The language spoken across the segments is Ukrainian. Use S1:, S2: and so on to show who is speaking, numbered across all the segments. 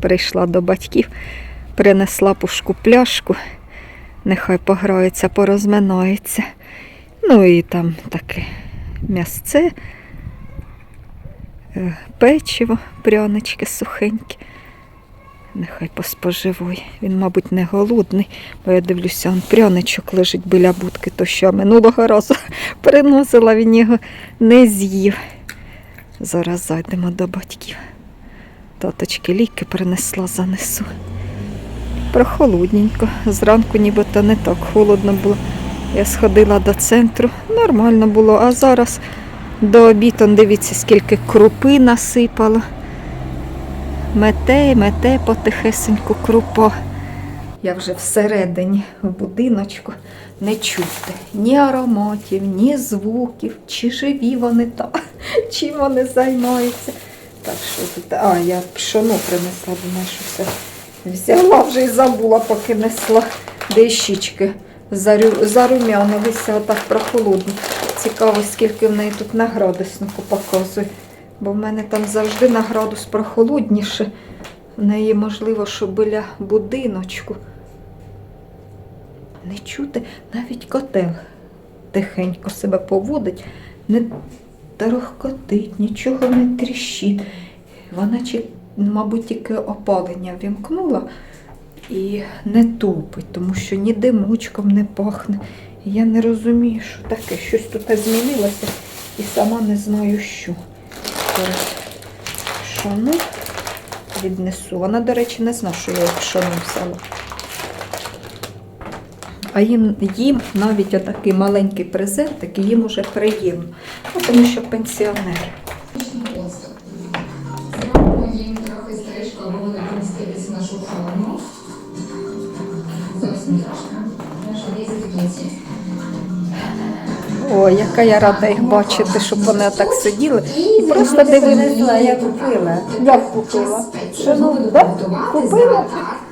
S1: прийшла до батьків, принесла пушку пляшку, нехай пограються, порозминаються. Ну і там таке м'ясце, е, печиво, прянички сухенькі. Нехай поспоживує. Він, мабуть, не голодний, бо я дивлюся, он пряничок лежить біля будки, то що минулого разу приносила, він його не з'їв. Зараз зайдемо до батьків. Таточки ліки принесла, занесу. Прохолодненько. Зранку нібито не так холодно було. Я сходила до центру, нормально було, а зараз до обіду, дивіться, скільки крупи насипало. Мете, мете потихесеньку крупа. Я вже всередині в будиночку не чути ні ароматів, ні звуків, чи живі вони там, чим вони займаються. Так що тут. А, я пшоно принесла, думаю, що все взяла вже і забула, поки несла дещички. Зарю- Зарум'янилися отак прохолодні. Цікаво, скільки в неї тут на градуснику показує. Бо в мене там завжди на градус прохолодніше. В неї, можливо, що біля будиночку. Не чути, навіть котел тихенько себе поводить, не торохкотить, нічого не тріщить. Вона, мабуть, тільки опалення вімкнула і не тупить, тому що ні димочком не пахне. Я не розумію, що таке. Щось тут змінилося і сама не знаю, що. Зараз пшону віднесу. Вона, до речі, не знає, що я пшону взяла. А їм, їм навіть отакий маленький презентик, їм уже приємно. Ну, тому що пенсіонери.
S2: Зробимо їм трохи стрижку, або вони поміститися нашу форму. Зовсім трошки. Наша.
S1: Ой, яка я рада їх бачити, щоб вони отак сиділи і просто дивилися.
S3: я купила.
S1: Як купила?
S2: Що ну,
S1: да? Купила?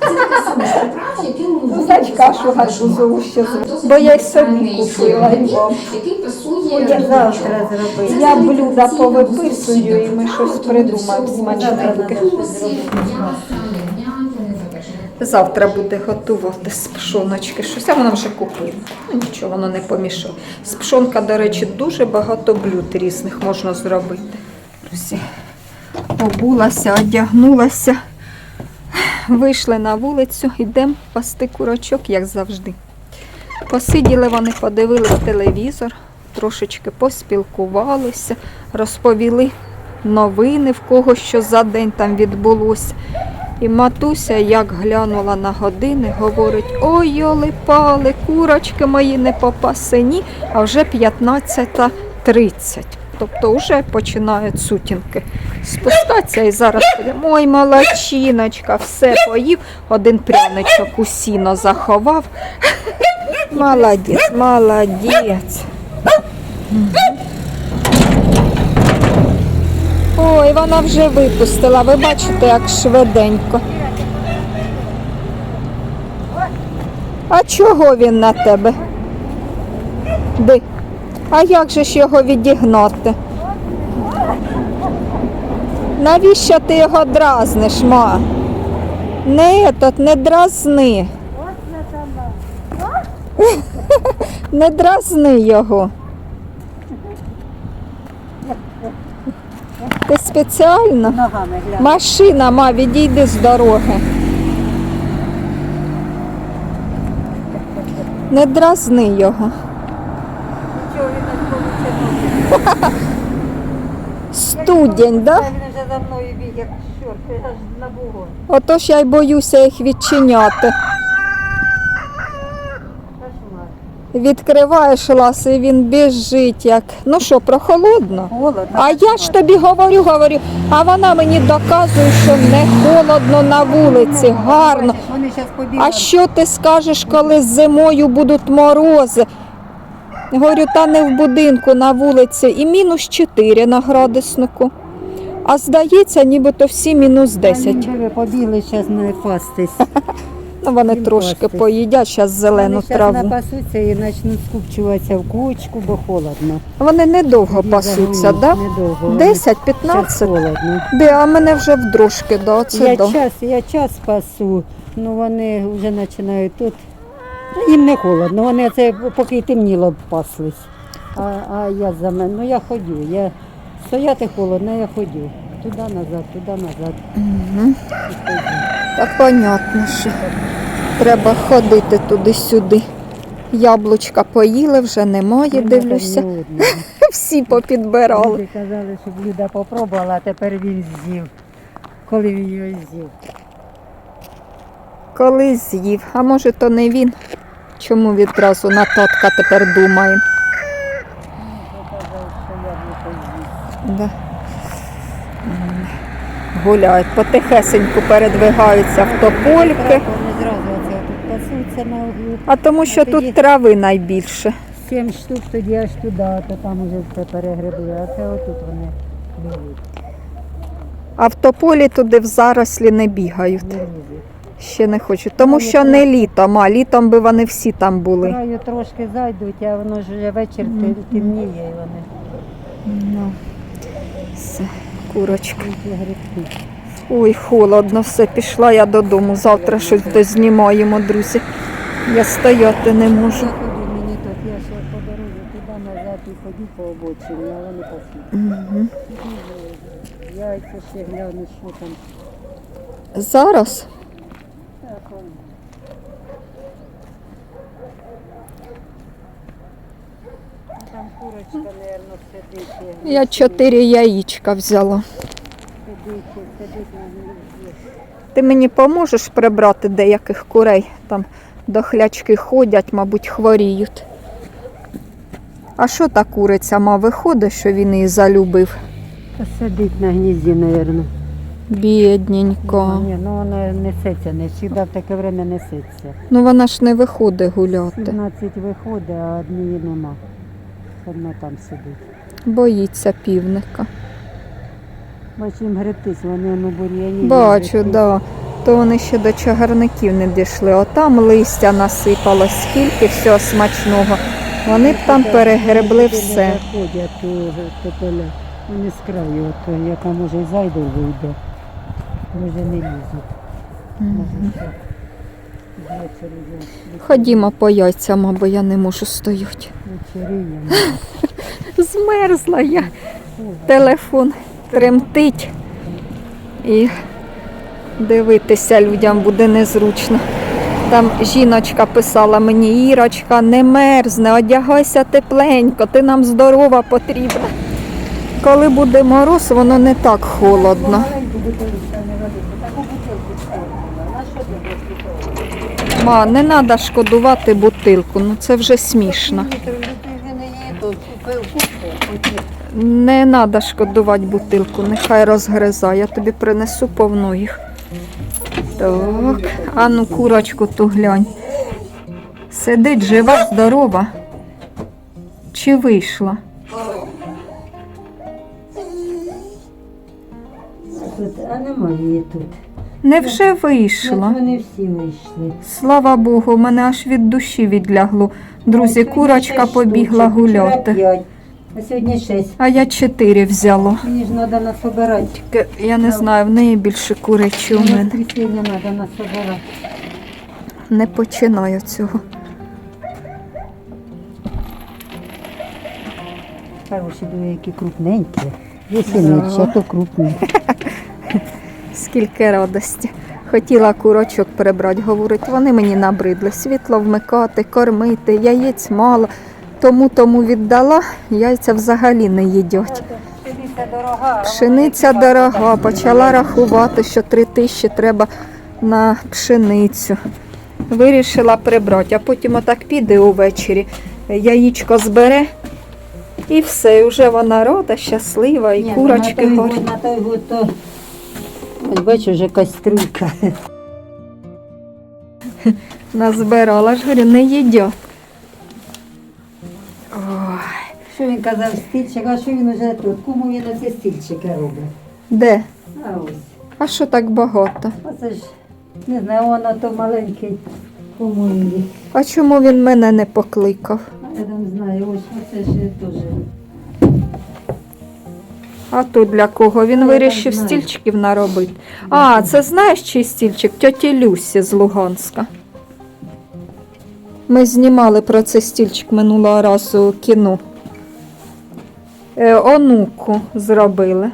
S2: Це
S1: Знаєш, кашу гарбузову ще з- бо я й собі купила,
S2: пасує
S3: Я завтра зробити.
S1: Я блюда повиписую і ми щось придумаємо смачненьке. Завтра буде готувати з пшоночки. Щось а вона вже купила. Ну, нічого, воно не помішає. З пшонка, до речі, дуже багато блюд різних можна зробити. Друзі, обулася, одягнулася. Вийшли на вулицю, йдемо пасти курочок, як завжди. Посиділи вони, подивились телевізор, трошечки поспілкувалися, розповіли новини, в кого що за день там відбулося. І матуся, як глянула на години, говорить: ой, йоли пали, курочки мої не попасені, а вже 15.30. Тобто вже починають сутінки спускатися і зараз будемо. Ой, молодчиночка, все поїв, один пряничок у сіно заховав. Молодець, молодець. Ой, вона вже випустила. Ви бачите, як швиденько. А чого він на тебе? Ди. А як же ж його відігнати? Навіщо ти його дразниш, ма? Не этот, не дразни. Не дразни його. Ти спеціально?
S3: Ногами глянь.
S1: Машина, ма, відійди з дороги. Не дразни його.
S3: Нічого він не получив.
S1: Студень, да?
S3: Він вже за мною біг, як чорт, я аж на вогонь.
S1: Отож я й боюся їх відчиняти. Відкриваєш лас і він біжить як. Ну що, прохолодно?
S3: Холодно.
S1: А я ж тобі говорю, говорю, а вона мені доказує, що не холодно на вулиці, гарно.
S3: Вони зараз побігли.
S1: А що ти скажеш, коли зимою будуть морози? Говорю, та не в будинку на вулиці і мінус 4 на градуснику. А здається, нібито всі мінус 10.
S3: Вони побігли зараз не пастись.
S1: Ну, вони
S3: Їм
S1: трошки
S3: пастись.
S1: поїдять зараз зелену
S3: Вони щас
S1: траву.
S3: напасуться і почнуть скупчуватися в кучку, бо холодно.
S1: Вони недовго пасуться,
S3: загонять
S1: да?
S3: Недовго.
S1: 10-15?
S3: Щас холодно.
S1: Де, а мене вже в дрожки, да, оце
S3: Я
S1: да.
S3: час, я час пасу, ну вони вже починають тут. Їм не холодно, вони це поки темніло б паслись. А, а я за мене, ну я ходю, я стояти холодно, я ходю. Туди назад, туди назад. І.
S1: Так понятно, що треба ходити туди-сюди. Яблучка поїли, вже немає,
S3: Нема
S1: дивлюся. Всі попідбирали.
S3: Люди казали, щоб Люда попробувала, а тепер він з'їв. Коли він його з'їв.
S1: Коли з'їв, а може то не він. Чому відразу на татка тепер
S3: з'їв.
S1: Да. Гуляють, потихесеньку передвигаються в топольки,
S3: Вони зразу оце тут пасуться на углу.
S1: а тому що тут трави найбільше.
S3: Сім штук тоді аж туди, то там уже все перегребли, а це отут вони лізуть,
S1: А в тополі туди в зарослі не бігають. Ще не хочу. Тому що не літом, а літом би вони всі там були.
S3: Краю трошки зайдуть, а воно ж вже вечір те- темніє і вони
S1: Ну, все, курочка. Ой, холодно, все, пішла я додому. Завтра щось дознімаємо, друзі. Я стояти не можу.
S3: Я мені тут, я ще по дорозі туди назад і ходю по обочині, а вони пасуть.
S1: Мгм.
S3: Яйця ще гляну, що там.
S1: Зараз
S3: Так, он. Ну, Там курочка, мабуть, сидить.
S1: я чотири яєчка взяла.
S3: Сидить, сидить.
S1: Ти мені поможеш прибрати деяких курей? Там дохлячки ходять, мабуть, хворіють. А що та куриця ма виходить, що він її залюбив?
S3: Та сидить на гнізді, мабуть.
S1: Бідненько.
S3: Ні, ну вона несеться, не завжди в таке время несеться.
S1: Ну вона ж не виходить гуляти.
S3: 17 виходить, а однієї нема. Одна там сидить.
S1: Боїться півника.
S3: Бачу, їм гребтись, вони ну бур'яні.
S1: Бачу,
S3: гребтись.
S1: да. То вони ще до чагарників не дійшли. Отам листя насипалось, скільки всього смачного. Вони б там перегребли все.
S3: Тополя. Вони з краю, от, яка може і зайде вийде. Може не лізуть. Може
S1: Ходімо по яйцям, бо я не можу стояти. Змерзла я. Телефон тремтить. І дивитися людям буде незручно. Там жіночка писала мені, Ірочка, не мерзне, одягайся тепленько, ти нам здорова потрібна. Коли буде мороз, воно не так холодно.
S3: Маленьку бутилку не води, таку бутилку ставила. На що ти будеш
S1: Ма, не треба шкодувати бутилку, ну це вже смішно.
S3: Не
S1: треба шкодувати бутилку, нехай розгризає. Я тобі принесу повну їх. Так, а ну курочку ту глянь. Сидить жива, здорова. Чи вийшла?
S3: А немає тут.
S1: Невже
S3: От
S1: вийшла?
S3: вони всі вийшли.
S1: Слава Богу, в мене аж від душі відлягло. Друзі,
S3: Сьогодні
S1: курочка
S3: шість
S1: побігла
S3: штучок, вчора
S1: гуляти.
S3: п'ять, А сьогодні шість.
S1: А я чотири взяла.
S3: Мені ж треба насобирати.
S1: Тільки Я не знаю, в неї більше куричі у
S3: На
S1: мене.
S3: воскресіння треба насобирати.
S1: Не починаю цього.
S3: Хороші диви, які крупненькі. Є синичі, а то крупні.
S1: Скільки радості. Хотіла курочок прибрати, говорить, вони мені набридли. Світло вмикати, кормити, яєць мало. Тому тому віддала, яйця взагалі не їдять.
S3: Пшениця дорога.
S1: Почала рахувати, що три тисячі треба на пшеницю. Вирішила прибрати, а потім отак піде увечері, яєчко збере і все, вже вона рода, щаслива, і
S3: Ні,
S1: курочки горять.
S3: Ось бачу, вже кастрюлька.
S1: Назбирала ж говорю, не їдять.
S3: Що він казав, стільчик, а що він уже тут? Кому він оце стільчики робить?
S1: де?
S3: А ось.
S1: А що так багато?
S3: Оце ж Не знаю, воно то маленький по-моєму.
S1: А чому він мене не покликав?
S3: Я не знаю, ось оце ж теж.
S1: А тут для кого? Він
S3: Ну,
S1: вирішив стільчиків наробити. А, це знаєш чий стільчик? Тьоті Люсі з Луганська. Ми знімали про цей стільчик минулого разу кіно. Е, онуку зробили.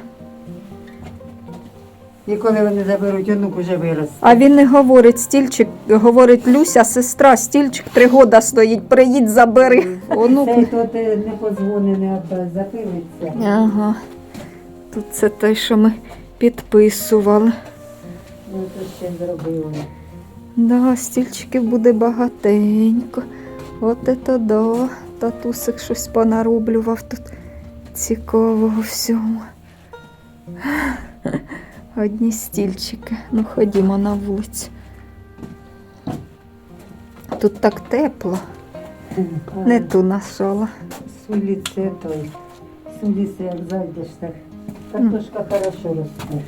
S3: І коли вони заберуть, онук уже вирос.
S1: А він не говорить стільчик, говорить Люся, сестра, стільчик три года стоїть, приїдь, забери. Онуку.
S3: Цей тут е, не подзвони, не запилиться.
S1: Ага. Тут це те, що ми підписували.
S3: Ну.
S1: Да, стільчиків буде багатенько. От це да. Татусик щось понарублював тут цікавого всього. Одні стільчики. Ну, ходімо на вулицю. Тут так тепло. Не ту нашла.
S3: Вулиці той. Вулиці, як зайдеш, так. Картошка хорошо росте.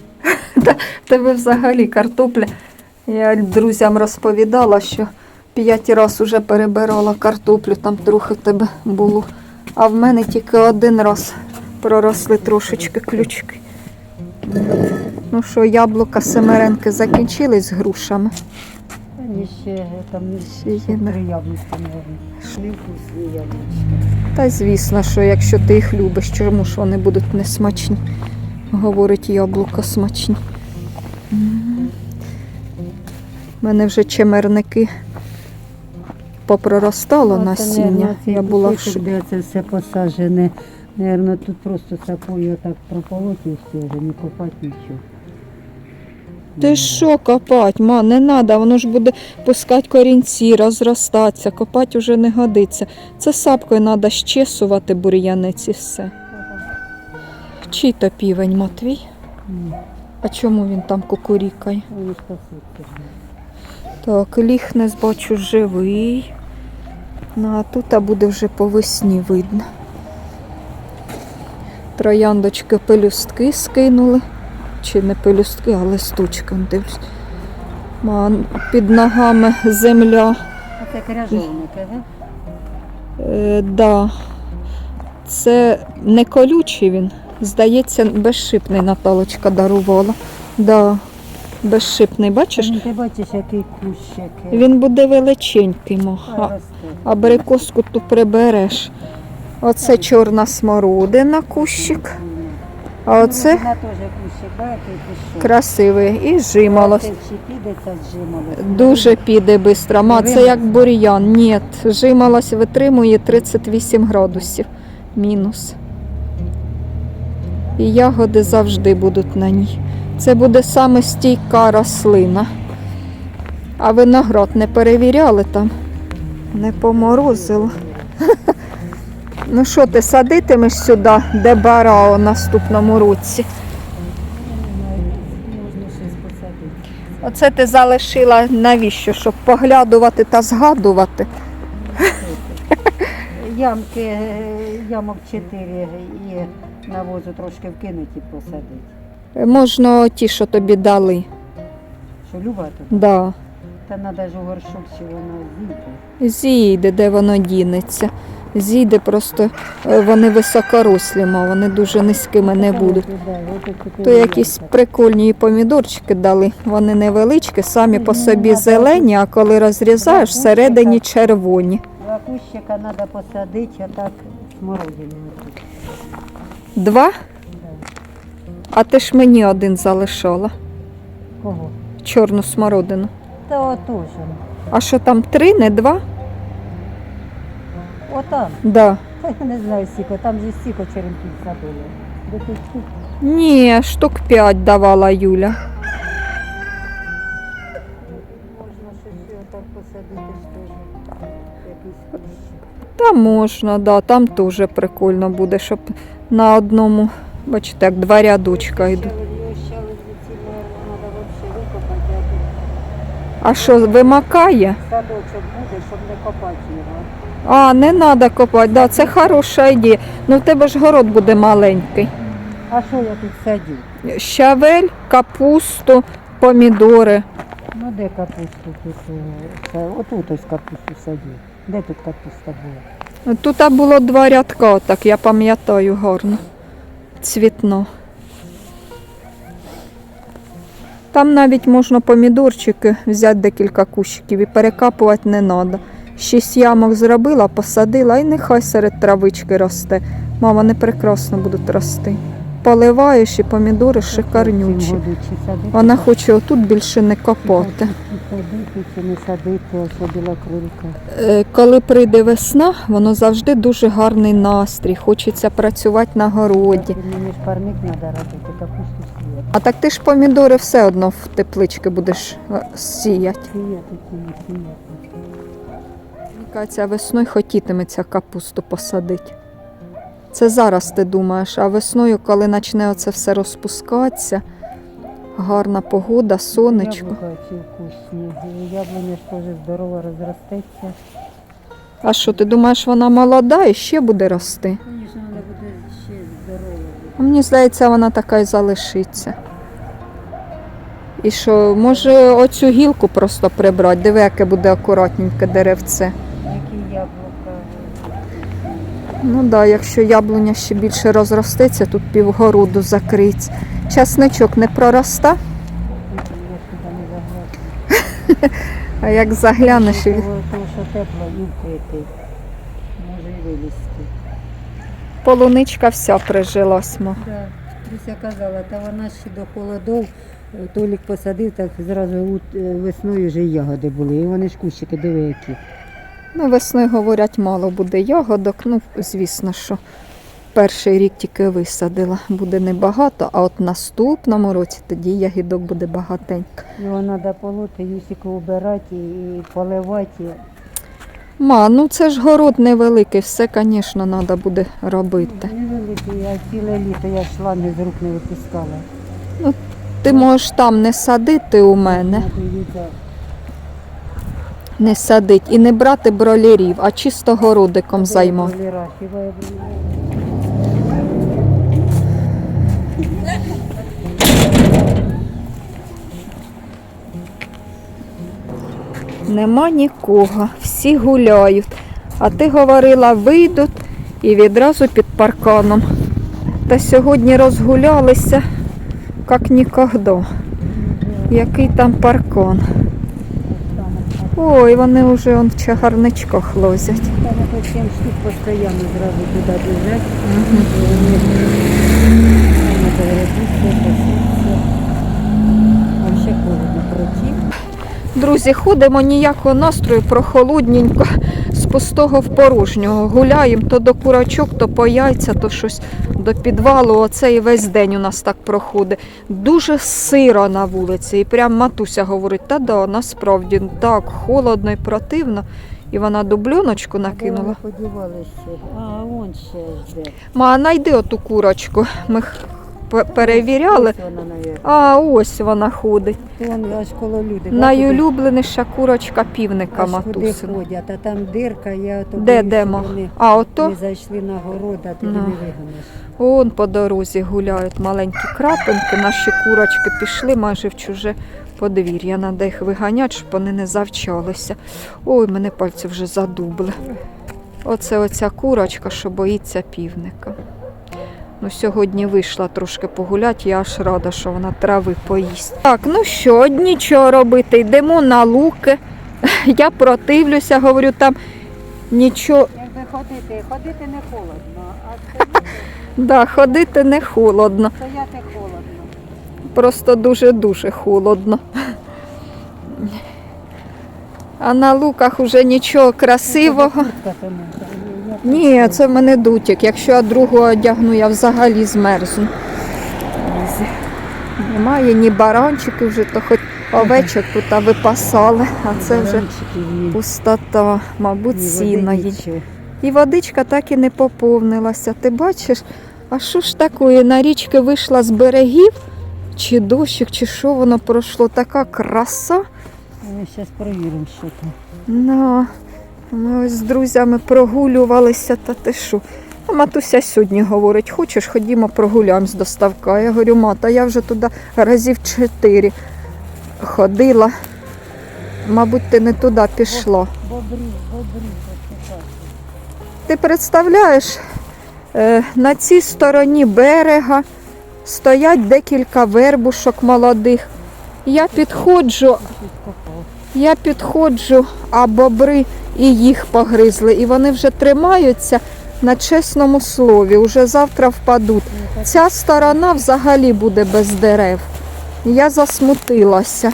S1: В Тебе взагалі картопля. Я друзям розповідала, що п'ять разів уже перебирала картоплю, там трохи в тебе було. А в мене тільки один раз проросли трошечки ключки. Ну що, яблука семеренки закінчились з грушами.
S3: Та ні, ще там
S1: Ще є,
S3: три яблучки.
S1: Та звісно, що якщо ти їх любиш, чому ж вони будуть не смачні? Говорить яблука смачні. У мене вже чемерники попроростало
S3: Оце,
S1: насіння. Я була в шокі.
S3: де це все посаджене. Наверно, тут просто сапою так прополоть і все, вже не копати нічого.
S1: Ти що копать, ма, не треба, воно ж буде пускати корінці, розростатися, копати вже не годиться. Це сапкою треба щесувати бур'янець і все. Чий то півень Матвій? А чому він там кукурікає? Так, ліхнес бачу живий. Ну, а тут а буде вже по весні видно. Трояндочки пелюстки скинули. Чи не пелюстки, а листочки. Дивлюсь. Під ногами земля.
S3: А це кряжовник, ага?
S1: Е, да. Це не колючий він. Здається, безшипний Наталочка дарувала. Да. Безшипний, бачиш?
S3: Ти бачиш, який кущик.
S1: Він буде величенький. А-
S3: росте.
S1: Абрикоску ту прибереш. Оце чорна смородина кущик. А оце
S3: Ну, пішов.
S1: красивий і жимолость? Дуже піде швидко. Ма, це як бур'ян. Ні, жимолость витримує 38 градусів. Мінус. І ягоди завжди будуть на ній. Це буде саме стійка рослина. А виноград не перевіряли там? Не поморозило. Ну що, ти садитимеш сюди, де барао наступному році? Оце ти залишила навіщо? Щоб поглядувати та згадувати.
S3: Ямки, е, ямок 4 і навозу трошки вкинуть і посадити.
S1: Можна ті, що тобі дали.
S3: Що люба тут?
S1: Да.
S3: Та треба ж у горшок, що воно зійде.
S1: Зійде, де воно дінеться. Зійде просто е, вони високорослі, ма, вони дуже низькими не будуть. То якісь прикольні помідорчики дали. Вони невеличкі, самі по собі зелені, а коли розрізаєш, всередині червоні.
S3: Два кущика треба посадити, а так смородину.
S1: Два? А ти ж мені один залишала.
S3: Кого?
S1: Чорну смородину.
S3: Та отож.
S1: А що там три, не два?
S3: Отам.
S1: Да.
S3: Та я не знаю стільки, там же стільки черенків. Де тут
S1: Ні, штук п'ять давала Юля.
S3: можна щось отак посадити теж. Якийсь.
S1: Та можна, да, там теж прикольно буде, щоб на одному, бачите, як два рядочка йдуть.
S3: А
S1: що, вимакає?
S3: садочок буде, щоб не копати його.
S1: А, не треба копати, да, це хороша ідея. Ну в тебе ж город буде маленький.
S3: А що я тут садю?
S1: Щавель, капусту, помідори.
S3: Ну де капусту тут? е, Отут ось капусту садів. Де тут капуста була?
S1: Тут було два рядка, так я пам'ятаю гарно. Цвітно. Там навіть можна помідорчики взяти декілька кущиків і перекапувати не треба. Шість ямок зробила, посадила і нехай серед травички росте. Мама, вони прекрасно будуть рости. Поливаєш і помідори шикарнючі. Вона хоче отут більше не копати.
S3: Садити, чи не садити, ось біла крилька.
S1: Е, Коли прийде весна, воно завжди дуже гарний настрій. Хочеться працювати на городі.
S3: Мені ж парник треба робити, капусту сіяти.
S1: А так ти ж помідори все одно в теплички будеш е, сіяти.
S3: Сіяти, сіяти,
S1: весною хотітиметься капусту посадити. Це зараз ти думаєш, а весною, коли почне оце все розпускатися, гарна погода, сонечко.
S3: Яблука вкусні. Яблуня ж теж здорово розростеться.
S1: А що, ти думаєш, вона молода і ще буде рости?
S3: Звісно, вона буде ще здорова.
S1: А Мені здається, вона така і залишиться. І що, може оцю гілку просто прибрати? Диви, яке буде акуратненьке деревце.
S3: Які яблука.
S1: Ну так, да, якщо яблуня ще більше розростеться, тут півгороду закриється. Часничок не пророста,
S3: загляну.
S1: а як заглянеш,
S3: Тому що тепло і вкритий. Може і вилізти.
S1: полуничка вся прижилась.
S3: Так, Люся казала, та вона ще до холодов. е, Толік посадив, так зразу е, весною вже ягоди були. І вони ж кущики диви які.
S1: Ну, весною, говорять, мало буде ягодок. Ну, звісно, що перший рік тільки висадила. Буде небагато, а от наступному році тоді ягідок буде багатенько.
S3: Його треба полоти, юсику убирати і поливати.
S1: Ма, ну це ж город невеликий, все, звісно, треба буде робити.
S3: Невеликий, а ціле літо я шланги з рук не випускала.
S1: Ну, Ти можеш там не садити у мене,
S3: Надо за-
S1: не садить і не брати бролерів, а чисто городиком
S3: бролера?
S1: Нема нікого, всі гуляють. А ти говорила, вийдуть і відразу під парканом. Та сьогодні розгулялися, як ніколи. Який там паркан. Ой, вони вже он в чагарничках лозять.
S3: Там по 7 штук постійно зразу туди біжать. Ще холодно.
S1: Друзі, ходимо ніякого настрою, прохолодненько, з пустого в порожнього. Гуляємо то до курачок, то по яйця, то щось до підвалу. Оце і весь день у нас так проходить. Дуже сиро на вулиці. І прям матуся говорить, та да, насправді так холодно і противно. І вона дубльоночку накинула.
S3: А, вон ще жде.
S1: Ма, найди оту курочку. Ми перевіряли. А ось вона ходить. Найулюбленіша курочка півника матусина.
S3: ходять, а там дирка, я
S1: Де, де, ма? А ото
S3: не зайшли на город, а
S1: Ну.
S3: не вигониш.
S1: Он по дорозі гуляють маленькі крапинки. Наші курочки пішли майже в чуже подвір'я. Надо їх виганяти, щоб вони не завчалися. Ой, мене пальці вже задубли. Оце оця курочка, що боїться півника. Ну, сьогодні вийшла трошки погуляти, я аж рада, що вона трави поїсть. Так, ну що, нічого робити, йдемо на луки. Я противлюся, говорю, там нічого.
S3: Якби ходити, ходити не холодно, а
S1: Да, ходити не холодно.
S3: стояти холодно.
S1: Просто дуже-дуже холодно. А на луках уже нічого красивого. Ні, це в мене дутік. Якщо я другу одягну, я взагалі змерзну. Немає ні баранчиків вже, то хоч овечок тут випасали, а це вже пустота, мабуть, сіна. І водичка так і не поповнилася. Ти бачиш, а що ж такої? На річки вийшла з берегів, чи дощик, чи що воно пройшло, така краса.
S3: Ми зараз перевіримо, що там.
S1: Ну, ми ось з друзями прогулювалися, та ти що? А матуся сьогодні говорить, хочеш, ходімо прогуляємось до ставка. Я говорю, мата, я вже туди разів чотири ходила. Мабуть, ти не туди пішла.
S3: Бобрі, бобрі,
S1: Ти представляєш, е, на цій стороні берега стоять декілька вербушок молодих. Я підходжу, я підходжу, а бобри і їх погризли. І вони вже тримаються на чесному слові. Уже завтра впадуть. Ця сторона взагалі буде без дерев. Я засмутилася.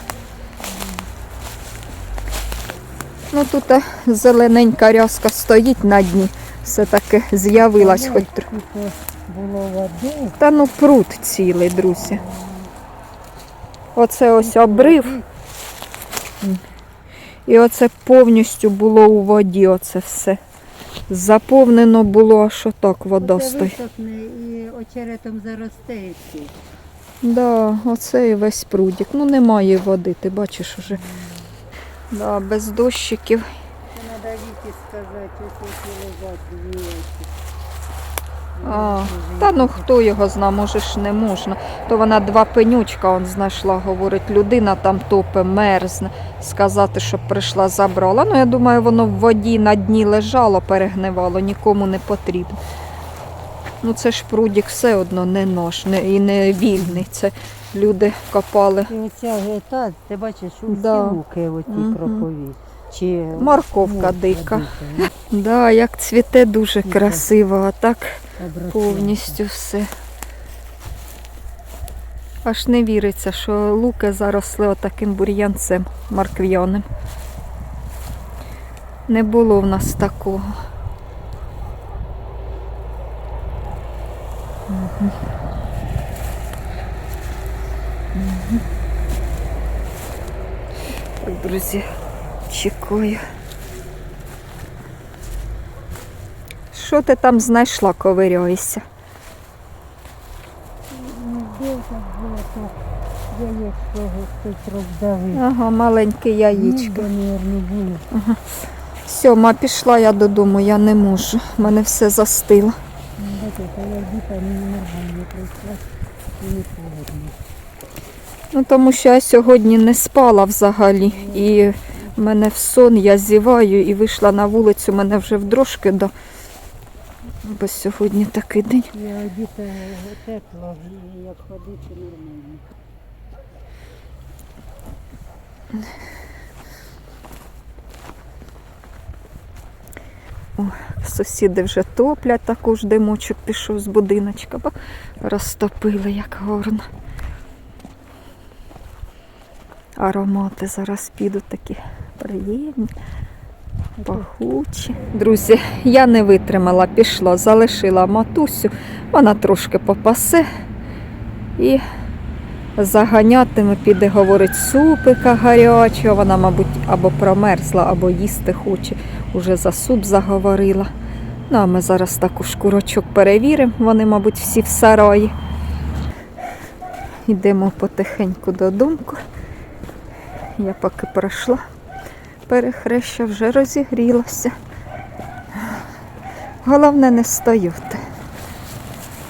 S1: Ну тут е, зелененька рязка стоїть на дні. Все-таки з'явилась хоч трохи.
S3: Було води.
S1: Та ну пруд цілий, друзі. Оце ось обрив. І оце повністю було у воді, оце все. Заповнено було, аж отак
S3: висохне і очеретом заросте і.
S1: Да, оце і весь прудик. Ну немає води, ти бачиш уже. Да, без дощиків.
S3: Це сказати, ось які лежать дві оці.
S1: А, та ну хто його зна, може ж не можна. То вона два пенючка он знайшла, говорить, людина там топе, мерзне. Сказати, щоб прийшла, забрала. Ну, я думаю, воно в воді на дні лежало, перегнивало, нікому не потрібно. Ну це ж прудік все одно не наш, не, і не вільний. Це люди копали.
S3: І оця гета, ти бачиш, усі
S1: Да.
S3: луки оті
S1: Мгм.
S3: кропові. Чи
S1: Морковка дика. Да, як цвіте дуже красиво, а так повністю все. Аж не віриться, що луки заросли отаким бур'янцем моркв'яним. Не було в нас такого. Так, друзі, чекаю. Що ти там знайшла,
S3: роздавив.
S1: Ага, маленьке яєчко.
S3: Ніде.
S1: Сьома, пішла я додому, я не можу. У мене все застило.
S3: Ну,
S1: тому що я сьогодні не спала взагалі. І мене в сон, я зіваю і вийшла на вулицю, мене вже в дрожки до. Бо сьогодні такий день.
S3: Я діта тепло, як ходити нормально.
S1: Сусіди вже топлять, також димочок пішов з будиночка, бо розтопили, як горно. Аромати зараз підуть такі приємні, пахучі. Друзі, я не витримала, пішла, залишила матусю, вона трошки попасе і заганятиме, піде, говорить, супика гарячого. Вона, мабуть, або промерзла, або їсти хоче. Уже за суп заговорила. Ну, а ми зараз також курочок перевіримо. Вони, мабуть, всі в сараї. Йдемо потихеньку додому. Я поки пройшла. Перехреща вже розігрілося. Головне не стояти.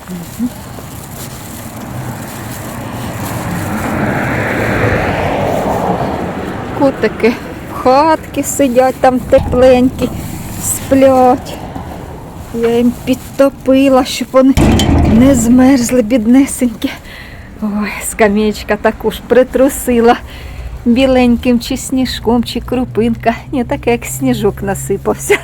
S1: Мгм. Котики в хатки сидять там тепленькі, сплять. Я їм підтопила, щоб вони не змерзли, біднесенькі. Ой, скам'ячка також притрусила біленьким чи сніжком, чи крупинка. Ні, таке як сніжок насипався.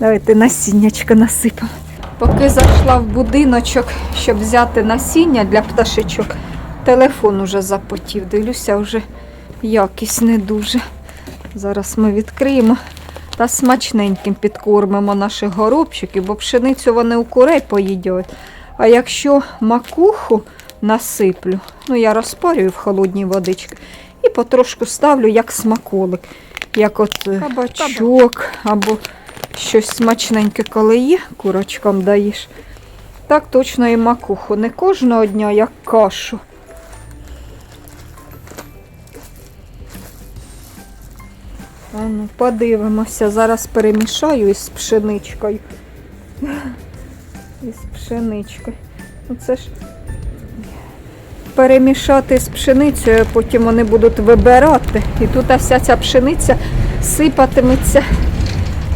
S1: Давайте насіннячко насипемо. Поки зайшла в будиночок, щоб взяти насіння для пташечок, телефон уже запотів. Дивлюся, вже якість не дуже. Зараз ми відкриємо та смачненьким підкормимо наших горобчиків, бо пшеницю вони у курей поїдять. А якщо макуху насиплю, ну я розпарюю в холодній водичці і потрошку ставлю як смаколик, як от е, кабачок або щось смачненьке, коли є, курочкам даєш. Так точно і макуху. Не кожного дня, як кашу. А ну, подивимося. Зараз перемішаю із пшеничкою. Із пшеничкою. Ну це ж перемішати з пшеницею, потім вони будуть вибирати. І тут вся ця пшениця сипатиметься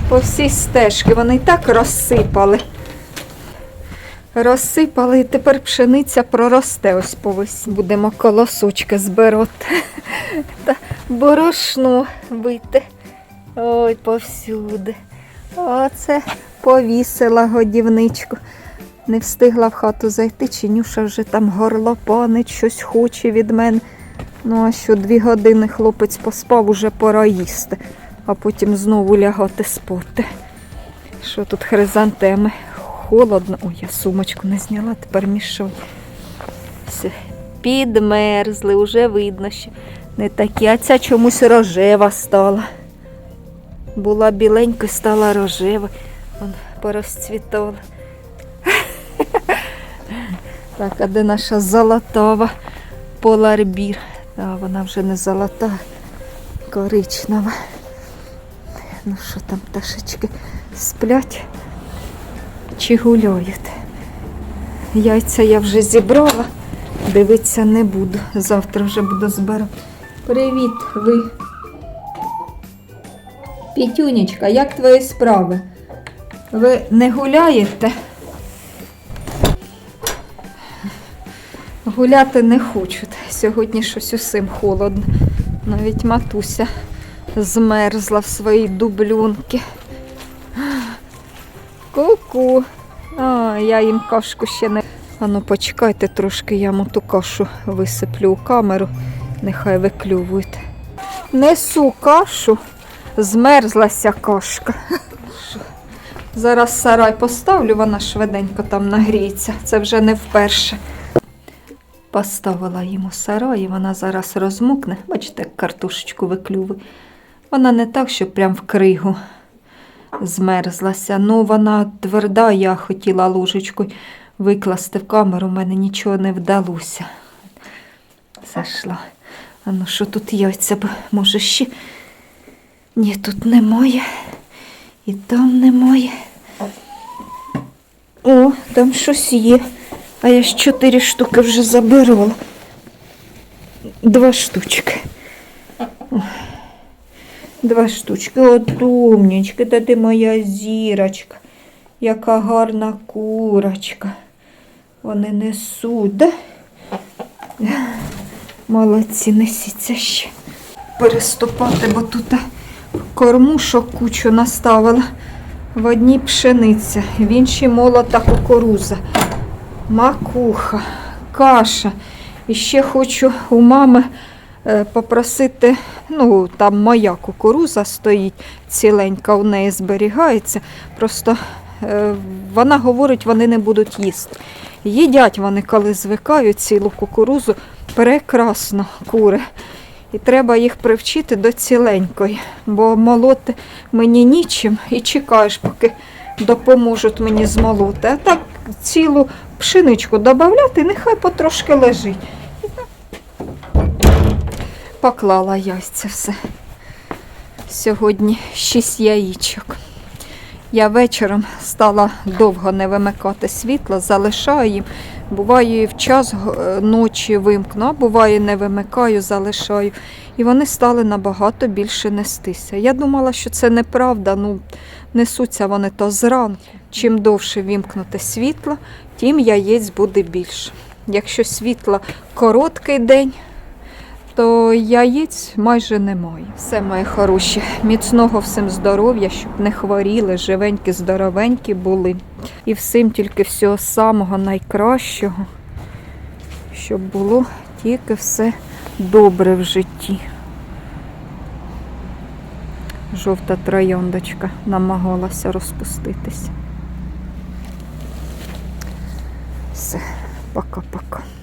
S1: по всій стежці. Вони і так розсипали. Розсипали, і тепер пшениця проросте ось по весні. Будемо колосочки збирати. Та борошно бити. Ой, повсюди. Оце повісила годівничку. Не встигла в хату зайти, чи Нюша вже там горлопанить, щось хоче від мене. Ну, а що дві години хлопець поспав, уже пора їсти, а потім знову лягати спати. Що тут хризантеми? Холодно. Ой, я сумочку не зняла, тепер мішок. Все. Підмерзли, вже видно, що не такі. А ця чомусь рожева стала. Була біленька, стала рожева. Вон порозцвітала. Так, а де наша золотова поларбір? А, вона вже не золота, коричнева. Ну що там пташечки сплять чи гуляють? Яйця я вже зібрала, дивитися не буду. Завтра вже буду збирати. Привіт, ви. Пітюнечка, як твої справи? Ви не гуляєте? Гуляти не хочуть. Сьогодні щось усім холодно. Навіть матуся змерзла в своїй дублюнки. Ку-ку. А, я їм кашку ще не. Ану, почекайте трошки, я йому ту кашу висиплю у камеру, нехай виклювують. Несу кашу, змерзлася кашка. Зараз сарай поставлю, вона швиденько там нагріється. Це вже не вперше. Поставила йому сарай, і вона зараз розмокне. Бачите, картошечку виклювує. Вона не так, що прям в кригу змерзлася. Ну, вона тверда, я хотіла ложечкою викласти в камеру, у мене нічого не вдалося. Зайшла. А ну що тут яйця? Бо, Може ще. Ні, тут немає. І там немає. О, там щось є. А я ж чотири штуки вже забирала. Два штучки. Два штучки. От умнічки, та ти моя зірочка. Яка гарна курочка. Вони несуть, да? Молодці, несіться ще. Переступати, бо тут кормушок кучу наставила. В одній пшениця, в іншій молота кукуруза, макуха, каша. І ще хочу у мами е, попросити, ну там моя кукуруза стоїть ціленька, у неї зберігається. Просто е, вона говорить, вони не будуть їсти. Їдять вони, коли звикають цілу кукурузу, прекрасно кури. І треба їх привчити до ціленької, бо молоти мені нічим і чекаєш, поки допоможуть мені змолоти. А так цілу пшеничку додати, нехай потрошки лежить. Поклала яйця все. Сьогодні шість яїчок. Я вечором стала довго не вимикати світло, залишаю їм. Буває в час е, ночі вимкну, а буває не вимикаю, залишаю. І вони стали набагато більше нестися. Я думала, що це неправда. Ну, несуться вони то зранку. Чим довше вімкнути світло, тим яєць буде більше. Якщо світло короткий день, то яєць майже немає. Все, мої хороші, міцного всім здоров'я, щоб не хворіли, живенькі, здоровенькі були. І всім тільки всього самого найкращого, щоб було тільки все добре в житті. Жовта трояндочка намагалася розпуститися. Все, пока-пока.